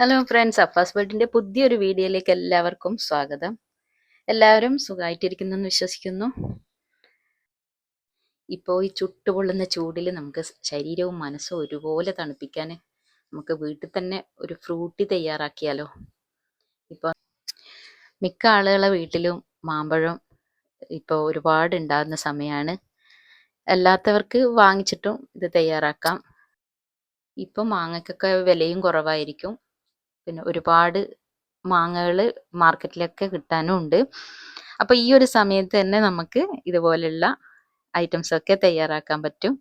Hello friends അപ്പാസ് വേൾഡിന്റെ പുതിയൊരു വീഡിയോയിലേക്ക് എല്ലാവർക്കും സ്വാഗതം. എല്ലാവരും സുഖമായിട്ടിരിക്കുന്നു വിശ്വസിക്കുന്നു. ഇപ്പോൾ ഈ ചുട്ടുപൊള്ളുന്ന ചൂടിൽ നമുക്ക് ശരീരവും മനസ്സും ഒരുപോലെ തണുപ്പിക്കാൻ നമുക്ക് വീട്ടിൽ തന്നെ ഒരു ഫ്രൂട്ടി തയ്യാറാക്കിയാലോ? ഇപ്പോൾ മിക്ക ആളുകളെ വീട്ടിലും മാമ്പഴം ഇപ്പോൾ ഒരുപാട് ഉണ്ടാകുന്ന സമയമാണ് അല്ലാത്തവർക്ക് വാങ്ങിച്ചിട്ടും ഇത് തയ്യാറാക്കാം. ഇപ്പം മാങ്ങയ്ക്കൊക്കെ വിലയും കുറവായിരിക്കും. പിന്നെ ഒരുപാട് മാങ്ങകൾ മാർക്കറ്റിലൊക്കെ കിട്ടാനും ഉണ്ട് അപ്പോൾ ഈ ഒരു സമയത്ത് തന്നെ നമുക്ക് ഇതുപോലെയുള്ള ഐറ്റംസ് ഒക്കെ തയ്യാറാക്കാൻ പറ്റും.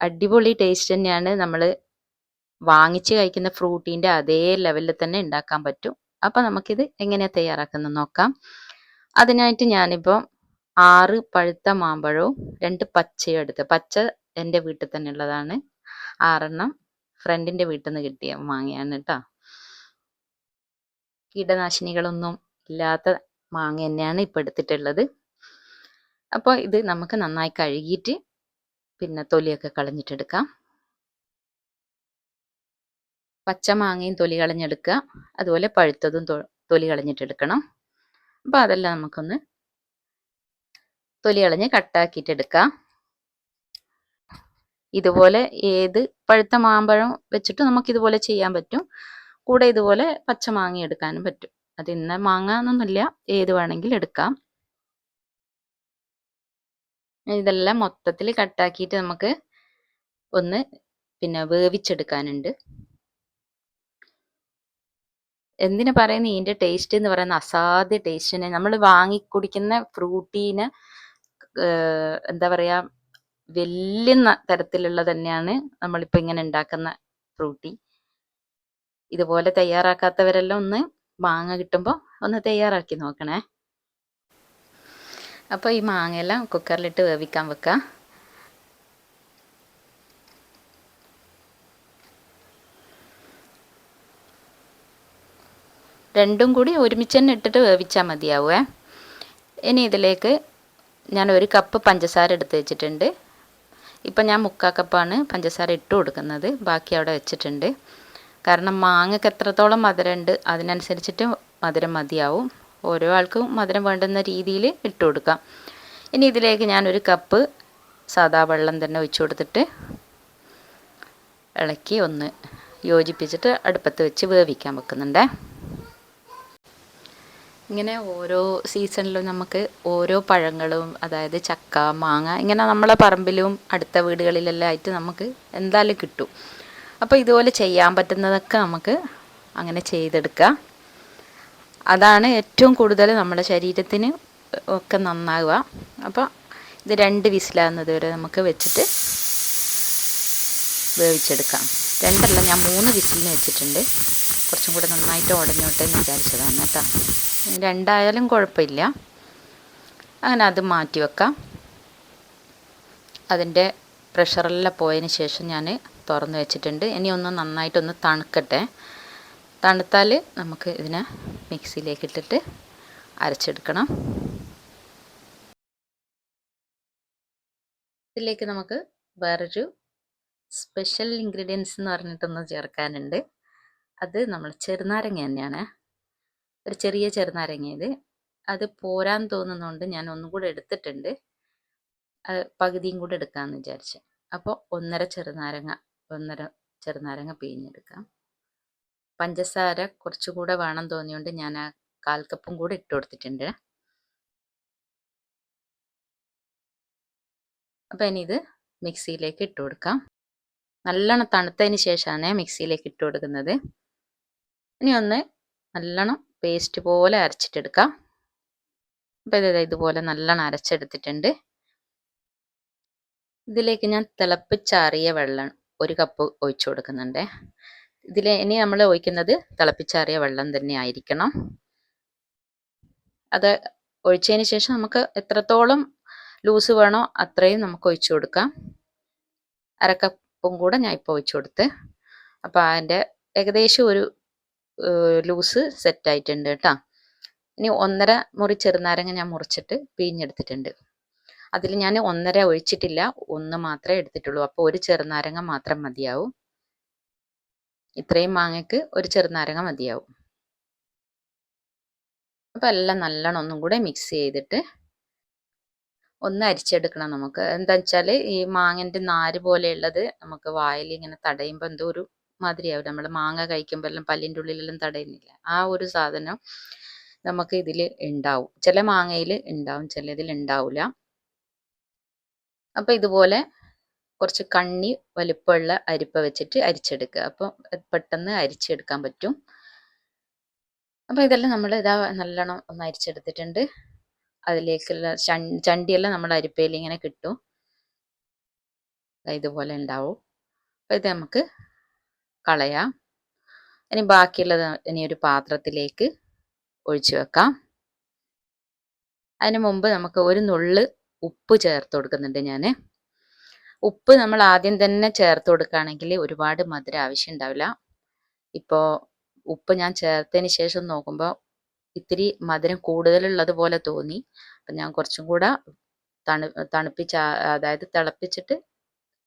അടിപൊളി ടേസ്റ്റ് തന്നെയാണ് നമ്മൾ വാങ്ങിച്ച് കഴിക്കുന്ന ഫ്രൂട്ടിന്റെ അതേ ലെവലിൽ തന്നെ ഉണ്ടാക്കാൻ പറ്റും. അപ്പോൾ നമുക്കിത് എങ്ങനെയാണ് തയ്യാറാക്കുന്നത് നോക്കാം. അതിനായിട്ട് ഞാനിപ്പോൾ ആറ് പഴുത്ത മാമ്പഴവും രണ്ട് പച്ചയും എടുത്ത് പച്ച എന്റെ വീട്ടിൽ തന്നെ ഉള്ളതാണ്. ആറെണ്ണം. ഫ്രണ്ടിന്റെ വീട്ടിൽ നിന്ന് കിട്ടിയ മാങ്ങയാണ് കേട്ടോ കീടനാശിനികളൊന്നും ഇല്ലാത്ത മാങ്ങ തന്നെയാണ് ഇപ്പോൾ എടുത്തിട്ടുള്ളത്. അപ്പോൾ ഇത് നമുക്ക് നന്നായി കഴുകിയിട്ട് പിന്നെ തൊലിയൊക്കെ കളഞ്ഞിട്ടെടുക്കാം. പച്ച മാങ്ങയും തൊലി കളഞ്ഞെടുക്കുക. അതുപോലെ പഴുത്തതും തൊലി കളഞ്ഞിട്ടെടുക്കണം. അപ്പോൾ അതെല്ലാം നമുക്കൊന്ന് തൊലി കളഞ്ഞ് കട്ടാക്കിയിട്ടെടുക്കാം. ഇതുപോലെ ഏത് പഴുത്ത മാമ്പഴം വെച്ചിട്ട് നമുക്ക് ഇതുപോലെ ചെയ്യാൻ പറ്റും. കൂടെ ഇതുപോലെ പച്ച മാങ്ങ എടുക്കാനും പറ്റും. അത് ഇന്ന മാങ്ങ എന്നൊന്നുമില്ല ഏത് വേണമെങ്കിലും എടുക്കാം. ഇതെല്ലാം മൊത്തത്തിൽ കട്ടാക്കിയിട്ട് നമുക്ക് ഒന്ന് പിന്നെ വേവിച്ചെടുക്കാനുണ്ട്. എന്തിനു പറയുന്നത് ഇതിന്റെ ടേസ്റ്റ് എന്ന് പറയുന്ന അസാധ്യ ടേസ്റ്റിനെ നമ്മൾ വാങ്ങി കുടിക്കുന്ന ഫ്രൂട്ടീന് എന്താ പറയുക വലിയ തരത്തിലുള്ള തന്നെയാണ് നമ്മളിപ്പോൾ ഇങ്ങനെ ഉണ്ടാക്കുന്ന ഫ്രൂട്ടി. ഇതുപോലെ തയ്യാറാക്കാത്തവരെല്ലാം ഒന്ന് മാങ്ങ കിട്ടുമ്പോൾ ഒന്ന് തയ്യാറാക്കി നോക്കണേ. അപ്പോൾ ഈ മാങ്ങയെല്ലാം കുക്കറിലിട്ട് വേവിക്കാൻ വെക്കാം. രണ്ടും കൂടി ഒരുമിച്ച് തന്നെ ഇട്ടിട്ട് വേവിച്ചാൽ മതിയാവുമേ ഇനി ഇതിലേക്ക് ഞാൻ ഒരു കപ്പ് പഞ്ചസാര എടുത്ത് വെച്ചിട്ടുണ്ട്. ഇപ്പം ഞാൻ മുക്കാ കപ്പാണ് പഞ്ചസാര ഇട്ട് കൊടുക്കുന്നത്. ബാക്കി അവിടെ വെച്ചിട്ടുണ്ട്. കാരണം മാങ്ങയ്ക്ക് എത്രത്തോളം മധുരമുണ്ട് അതിനനുസരിച്ചിട്ട് മധുരം മതിയാവും. ഓരോ ആൾക്കും മധുരം വേണ്ടുന്ന രീതിയിൽ ഇട്ട് കൊടുക്കാം. ഇനി ഇതിലേക്ക് ഞാനൊരു കപ്പ് സാദാ വെള്ളം തന്നെ ഒഴിച്ചു കൊടുത്തിട്ട് ഇളക്കി ഒന്ന് യോജിപ്പിച്ചിട്ട് അടുപ്പത്ത് വെച്ച് വേവിക്കാൻ വെക്കുന്നുണ്ടേ. ഇങ്ങനെ ഓരോ സീസണിലും നമുക്ക് ഓരോ പഴങ്ങളും അതായത് ചക്ക മാങ്ങ ഇങ്ങനെ നമ്മളെ പറമ്പിലും അടുത്ത വീടുകളിലെല്ലാം ആയിട്ട് നമുക്ക് എന്തായാലും കിട്ടും. അപ്പോൾ ഇതുപോലെ ചെയ്യാൻ പറ്റുന്നതൊക്കെ നമുക്ക് അങ്ങനെ ചെയ്തെടുക്കാം. അതാണ് ഏറ്റവും കൂടുതൽ നമ്മുടെ ശരീരത്തിന് ഒക്കെ നന്നാവുക. അപ്പോൾ ഇത് രണ്ട് വിസിലാകുന്നത് വരെ നമുക്ക് വെച്ചിട്ട് വേവിച്ചെടുക്കാം. രണ്ടല്ല ഞാൻ മൂന്ന് വിസിലിന് വെച്ചിട്ടുണ്ട്. കുറച്ചും കൂടെ നന്നായിട്ട് ഉടഞ്ഞോട്ടെ എന്ന് വിചാരിച്ചതാണ് കേട്ടോ. രണ്ടായാലും കുഴപ്പമില്ല. അങ്ങനെ അത് മാറ്റി വെക്കാം. അതിന്റെ പ്രഷറെല്ലാം പോയതിന് ശേഷം ഞാൻ തുറന്ന് വെച്ചിട്ടുണ്ട്. ഇനി ഒന്ന് നന്നായിട്ടൊന്ന് തണുക്കട്ടെ. തണുത്താൽ നമുക്ക് ഇതിനെ മിക്സിയിലേക്ക് ഇട്ടിട്ട് അരച്ചെടുക്കണം. ഇതിലേക്ക് നമുക്ക് വേറൊരു സ്പെഷ്യൽ ഇൻഗ്രീഡിയൻസ് എന്ന് പറഞ്ഞിട്ടൊന്ന് ചേർക്കാനുണ്ട്. അത് നമ്മൾ ചെറുനാരങ്ങ തന്നെയാണ്. ഒരു ചെറിയ ചെറുനാരങ്ങ ഇത്. അത് പോരാൻ തോന്നുന്നതുകൊണ്ട് ഞാൻ ഒന്നും കൂടെ എടുത്തിട്ടുണ്ട്. പകുതിയും കൂടെ എടുക്കാമെന്ന് വിചാരിച്ചു. അപ്പോൾ ഒന്നര ചെറുനാരങ്ങ ഒന്നര ചെറുനാരങ്ങ പിഴിഞ്ഞെടുക്കാം. പഞ്ചസാര കുറച്ചുകൂടെ വേണം തോന്നിയോണ്ട് ഞാൻ ആ കാൽ കപ്പും കൂടെ ഇട്ട് കൊടുത്തിട്ടുണ്ട്. അപ്പം ഇനി ഇത് മിക്സിയിലേക്ക് ഇട്ട് കൊടുക്കാം. നല്ലോണം തണുത്തതിന് ശേഷമാണ് മിക്സിയിലേക്ക് ഇട്ട് കൊടുക്കുന്നത്. ഇനി ഒന്ന് നല്ലോണം പേസ്റ്റ് പോലെ അരച്ചിട്ടെടുക്കാം. അപ്പം ഇത് ഇതുപോലെ നല്ലോണം അരച്ചെടുത്തിട്ടുണ്ട്. ഇതിലേക്ക് ഞാൻ തിളപ്പിച്ചാറിയ വെള്ളം ഒരു കപ്പ് ഒഴിച്ചു കൊടുക്കുന്നുണ്ട്. ഇതിൽ ഇനി നമ്മൾ ഒഴിക്കുന്നത് തിളപ്പിച്ചാറിയ വെള്ളം തന്നെ ആയിരിക്കണം. അത് ഒഴിച്ചതിന് ശേഷം നമുക്ക് എത്രത്തോളം ലൂസ് വേണോ അത്രയും നമുക്ക് ഒഴിച്ചു കൊടുക്കാം. അരക്കപ്പും കൂടെ ഞാൻ ഇപ്പോൾ ഒഴിച്ചു കൊടുത്ത്. അപ്പോൾ അതിന്റെ ഏകദേശം ഒരു ലൂസ് സെറ്റ് ആയിട്ടുണ്ട് കേട്ടോ. ഇനി ഒന്നര മുറി ചെറുനാരങ്ങ ഞാൻ മുറിച്ചിട്ട് പിഴിഞ്ഞെടുത്തിട്ടുണ്ട്. അതിൽ ഞാൻ ഒന്നര ഒഴിച്ചിട്ടില്ല ഒന്ന് മാത്രമേ എടുത്തിട്ടുള്ളൂ. അപ്പോൾ ഒരു ചെറുനാരങ്ങ മാത്രം മതിയാവും. ഇത്രയും മാങ്ങയ്ക്ക് ഒരു ചെറുനാരങ്ങ മതിയാവും. അപ്പോൾ എല്ലാം നല്ലോണം ഒന്നും കൂടെ മിക്സ് ചെയ്തിട്ട് ഒന്ന് അരിച്ചെടുക്കണം നമുക്ക്. എന്താ വെച്ചാൽ ഈ മാങ്ങന്റെ നാര് പോലെയുള്ളത് നമുക്ക് വായിൽ ഇങ്ങനെ തടയുമ്പോൾ എന്തോ ഒരു മാതിരിയാവും നമ്മൾ മാങ്ങ കഴിക്കുമ്പോൾ എല്ലാം പല്ലിന്റെ ഉള്ളിലെല്ലാം തടയുന്നില്ല? ആ ഒരു സാധനം നമുക്ക് ഇതിൽ ഉണ്ടാവും ചില മാങ്ങയിൽ ഉണ്ടാവും ചിലതിൽ ഉണ്ടാവില്ല അപ്പം ഇതുപോലെ കുറച്ച് കണ്ണി വലുപ്പമുള്ള അരിപ്പ വെച്ചിട്ട് അരിച്ചെടുക്കുക. അപ്പം പെട്ടെന്ന് അരിച്ചെടുക്കാൻ പറ്റും. അപ്പം ഇതെല്ലാം നമ്മൾ ഇതാ നല്ലോണം ഒന്ന് അരിച്ചെടുത്തിട്ടുണ്ട്. അതിലേക്കുള്ള ചണ്ടിയെല്ലാം നമ്മൾ അരിപ്പയിൽ ഇങ്ങനെ കിട്ടും ഇതുപോലെ ഉണ്ടാവും അപ്പം ഇത് നമുക്ക് കളയാം. ഇനി ബാക്കിയുള്ളത് ഇനി ഒരു പാത്രത്തിലേക്ക് ഒഴിച്ചു വെക്കാം. അതിന് മുമ്പ് നമുക്ക് ഒരു നുള്ള് ഉപ്പ് ചേർത്ത് കൊടുക്കുന്നുണ്ട് ഞാൻ ഉപ്പ് നമ്മൾ ആദ്യം തന്നെ ചേർത്ത് കൊടുക്കുകയാണെങ്കിൽ ഒരുപാട് മധുരം ആവശ്യം ഉണ്ടാവില്ല. ഇപ്പോൾ ഉപ്പ് ഞാൻ ചേർത്തതിന് ശേഷം നോക്കുമ്പോൾ ഇത്തിരി മധുരം കൂടുതലുള്ളത് പോലെ തോന്നി. അപ്പം ഞാൻ കുറച്ചും കൂടെ തണു തണുപ്പിച്ച അതായത് തിളപ്പിച്ചിട്ട്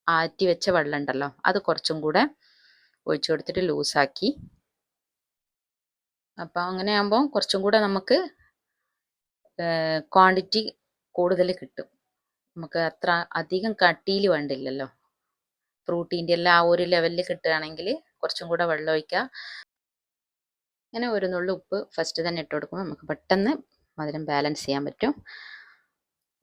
ആറ്റി വെച്ച വെള്ളം ഉണ്ടല്ലോ അത് കുറച്ചും കൂടെ ഒഴിച്ചു കൊടുത്തിട്ട് ലൂസാക്കി. അപ്പോൾ അങ്ങനെ ആകുമ്പോൾ കുറച്ചും കൂടെ നമുക്ക് ക്വാണ്ടിറ്റി കൂടുതൽ കിട്ടും. നമുക്ക് അത്ര അധികം കട്ടിയിൽ വേണ്ടില്ലല്ലോ. ഫ്രൂട്ടീന്റെ എല്ലാം ആ ഒരു ലെവലിൽ കിട്ടുകയാണെങ്കിൽ കുറച്ചും കൂടെ വെള്ളം ഒഴിക്കുക. അങ്ങനെ ഒരു നുള്ളു ഉപ്പ് ഫസ്റ്റ് തന്നെ ഇട്ട് കൊടുക്കുമ്പോൾ നമുക്ക് പെട്ടെന്ന് മധുരം ബാലൻസ് ചെയ്യാൻ പറ്റും.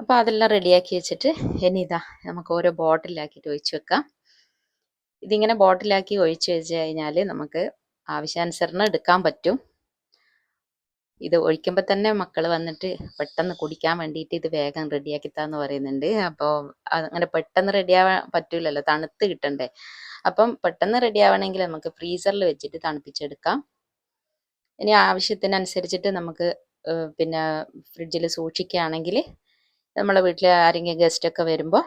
അപ്പോൾ അതെല്ലാം റെഡിയാക്കി വെച്ചിട്ട് ഇനി ഇതാ നമുക്ക് ഓരോ ബോട്ടിലാക്കിയിട്ട് ഒഴിച്ച് വെക്കാം. ഇതിങ്ങനെ ബോട്ടിലാക്കി ഒഴിച്ച് വെച്ച് കഴിഞ്ഞാൽ നമുക്ക് ആവശ്യാനുസരണം എടുക്കാൻ പറ്റും. ഇത് ഒഴിക്കുമ്പോൾ തന്നെ മക്കൾ വന്നിട്ട് പെട്ടെന്ന് കുടിക്കാൻ വേണ്ടിയിട്ട് ഇത് വേഗം റെഡിയാക്കി താന്ന് പറയുന്നുണ്ട്. അപ്പോൾ അങ്ങനെ പെട്ടെന്ന് റെഡിയാവാൻ പറ്റൂലല്ലോ തണുത്ത് കിട്ടണ്ടേ. അപ്പം പെട്ടെന്ന് റെഡിയാവണമെങ്കിൽ നമുക്ക് ഫ്രീസറിൽ വെച്ചിട്ട് തണുപ്പിച്ചെടുക്കാം. ഇനി ആവശ്യത്തിനനുസരിച്ചിട്ട് നമുക്ക് പിന്നെ ഫ്രിഡ്ജിൽ സൂക്ഷിക്കുകയാണെങ്കിൽ നമ്മളെ വീട്ടിൽ ആരെങ്കിലും ഗസ്റ്റൊക്കെ വരുമ്പോൾ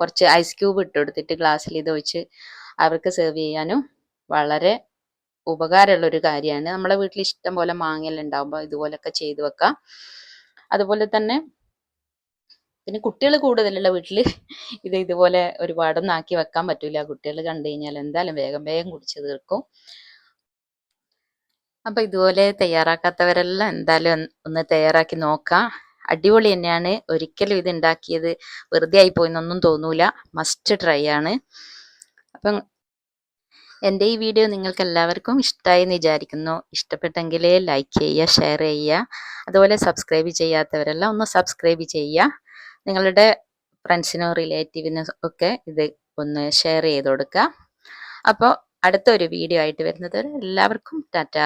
കുറച്ച് ഐസ് ക്യൂബ് ഇട്ട് കൊടുത്തിട്ട് ഗ്ലാസ്സിൽ ഇത് ഒഴിച്ച് അവർക്ക് സെർവ് ചെയ്യാനും വളരെ ഉപകാരമുള്ള ഒരു കാര്യമാണ്. നമ്മളെ വീട്ടിൽ ഇഷ്ടം പോലെ മാങ്ങയെല്ലാം ഉണ്ടാകുമ്പോൾ ഇതുപോലൊക്കെ ചെയ്തു വെക്കാം. അതുപോലെ തന്നെ പിന്നെ കുട്ടികൾ കൂടുതലുള്ള വീട്ടിൽ ഇത് ഇതുപോലെ ഒരുപാടൊന്നും ആക്കി വെക്കാൻ പറ്റൂല. കുട്ടികൾ കണ്ടു കഴിഞ്ഞാൽ എന്തായാലും വേഗം വേഗം കുടിച്ച് തീർക്കും. അപ്പൊ ഇതുപോലെ തയ്യാറാക്കാത്തവരെല്ലാം എന്തായാലും ഒന്ന് തയ്യാറാക്കി നോക്കാം. അടിപൊളി തന്നെയാണ്. ഒരിക്കലും ഇത് ഉണ്ടാക്കിയത് വെറുതെ ആയി പോയെന്നൊന്നും തോന്നൂല. മസ്റ്റ് ട്രൈ ആണ്. അപ്പം എന്റെ ഈ വീഡിയോ നിങ്ങൾക്ക് എല്ലാവർക്കും ഇഷ്ടമായി എന്ന് വിചാരിക്കുന്നു. ഇഷ്ടപ്പെട്ടെങ്കിൽ ലൈക്ക് ചെയ്യുക ഷെയർ ചെയ്യുക. അതുപോലെ സബ്സ്ക്രൈബ് ചെയ്യാത്തവരെല്ലാം ഒന്ന് സബ്സ്ക്രൈബ് ചെയ്യുക. നിങ്ങളുടെ ഫ്രണ്ട്സിനോ റിലേറ്റീവിനോ ഒക്കെ ഇത് ഒന്ന് ഷെയർ ചെയ്ത് കൊടുക്കുക. അപ്പോൾ അടുത്തൊരു വീഡിയോ ആയിട്ട് വരുന്നത് എല്ലാവർക്കും ടാറ്റ.